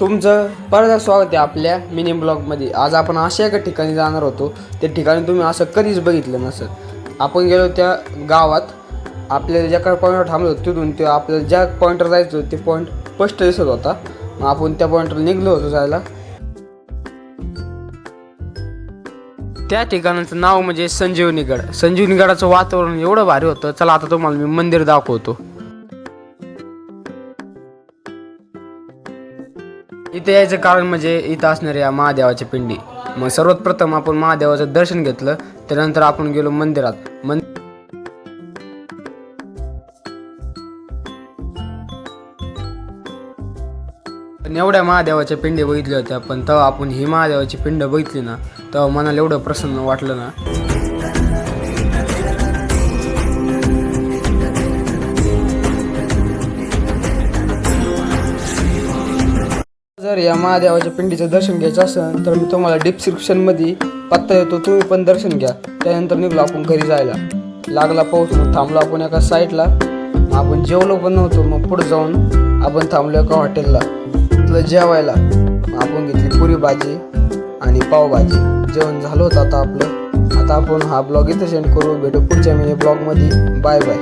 तुमचं परत स्वागत आहे आपल्या मिनी ब्लॉगमध्ये आज आपण अशा एका ठिकाणी जाणार होतो. त्या ठिकाणी तुम्ही असं कधीच बघितलं नसत आपण गेलो त्या गावात. आपल्याला ज्या काही पॉईंटवर थांबलो तिथून ते आपल्याला ज्या पॉईंटवर जायचं ते पॉईंट स्पष्ट दिसत होता. मग आपण त्या पॉईंटवर निघलो होतो जायला. त्या ठिकाणाचं नाव म्हणजे संजीवनीगड संजीवनीगडाचं वातावरण एवढं भारी होतं. चला आता तुम्हाला मी मंदिर दाखवतो. इथे यायचं कारण म्हणजे इथं असणाऱ्या या महादेवाची पिंडी. मग सर्वात प्रथम आपण महादेवाचं दर्शन घेतलं त्यानंतर आपण गेलो मंदिरात. मन पण एवढ्या महादेवाच्या पिंडी बघितल्या होत्या पण तेव्हा आपण ही महादेवाची पिंड बघितली ना तेव्हा मनाला एवढं प्रसन्न वाटलं ना. जर या महादेवाच्या पिंडीचं दर्शन घ्यायचं असेल तर मी तुम्हाला डिस्क्रिप्शनमध्ये पत्ता येतो. तुम्ही पण दर्शन घ्या. त्यानंतर निघलो आपण घरी जायला. लागला पाऊस थांबलो आपण एका साईडला आपण जेवलो पण नव्हतो मग पुढे जाऊन आपण थांबलो एका हॉटेलला तिथलं जेवायला आपण घेतली पुरी भाजी आणि पावभाजी जेवण झालं होतं आता आपलं. आता आपण हा ब्लॉग इथं सेंड करू. भेटू पुढच्या महिने ब्लॉगमध्ये बाय बाय